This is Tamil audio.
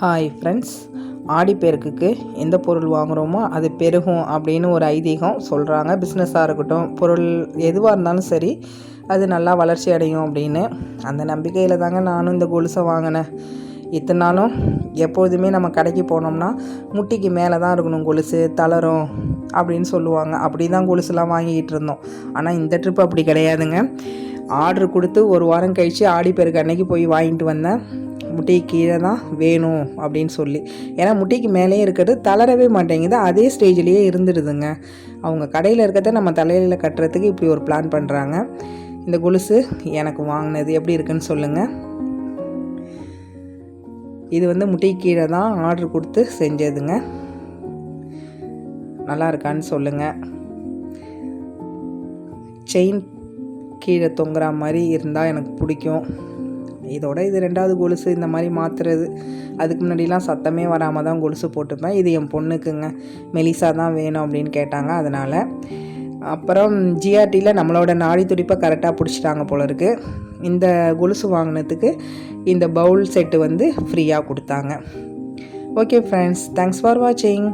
ஹாய் ஃப்ரெண்ட்ஸ் ஆடிப்பெருக்குக்கு எந்த பொருள் வாங்குகிறோமோ அது பெருகும் அப்படின்னு ஒரு ஐதீகம் சொல்கிறாங்க பிஸ்னஸாக இருக்கட்டும் பொருள் எதுவாக இருந்தாலும் சரி அது நல்லா வளர்ச்சி அடையும் அப்படின்னு. அந்த நம்பிக்கையில் தாங்க நானும் இந்த கொலுசை வாங்கினேன். இத்தனை நாளும் எப்பொழுதுமே நம்ம கடைக்கு போனோம்னா முட்டிக்கு மேலே தான் இருக்கணும் கொலுசு தளரும் அப்படின்னு சொல்லுவாங்க. அப்படி தான் கொலுசுலாம் வாங்கிக்கிட்டு இருந்தோம். ஆனால் இந்த ட்ரிப் அப்படி கிடையாதுங்க. ஆர்டர் கொடுத்து ஒரு வாரம் கழித்து ஆடிப்பெருக்கு அன்னைக்கு போய் வாங்கிட்டு வந்தேன். முட்டிக்கு கீழே தான் வேணும் அப்படின்னு சொல்லி. ஏன்னா முட்டிக்கு மேலேயே இருக்கிறது தளரவே மாட்டேங்குது. அதே ஸ்டேஜ்லேயே இருந்துடுதுங்க. அவங்க கடையில் இருக்கிறத நம்ம தலையில் கட்டுறதுக்கு இப்படி ஒரு பிளான் பண்ணுறாங்க இந்த கொலுசு எனக்கு வாங்கினது எப்படி இருக்குன்னு சொல்லுங்கள் இது வந்து முட்டை கீழே தான் ஆர்டர் கொடுத்து செஞ்சதுங்க. நல்லா இருக்கான்னு சொல்லுங்கள் செயின் கீழே தொங்குற மாதிரி இருந்தால் எனக்கு பிடிக்கும். இதோட இது ரெண்டாவது கொலுசு இந்த மாதிரி மாற்றுறது அதுக்கு முன்னாடிலாம் சத்தமே வராமல் தான் கொலுசு போட்டுப்பேன் இது என் பொண்ணுக்குங்க. மெலிசா தான் வேணும் அப்படின்னு கேட்டாங்க. அதனால் அப்புறம் ஜிஆர்டியில் நம்மளோட நாடி துடிப்பை கரெக்டாக பிடிச்சிட்டாங்க போல இருக்குது இந்த கொலுசு வாங்கினதுக்கு இந்த பவுல் செட்டு வந்து ஃப்ரீயாக கொடுத்தாங்க. ஓகே ஃப்ரெண்ட்ஸ் தேங்க்ஸ் ஃபார் வாட்சிங்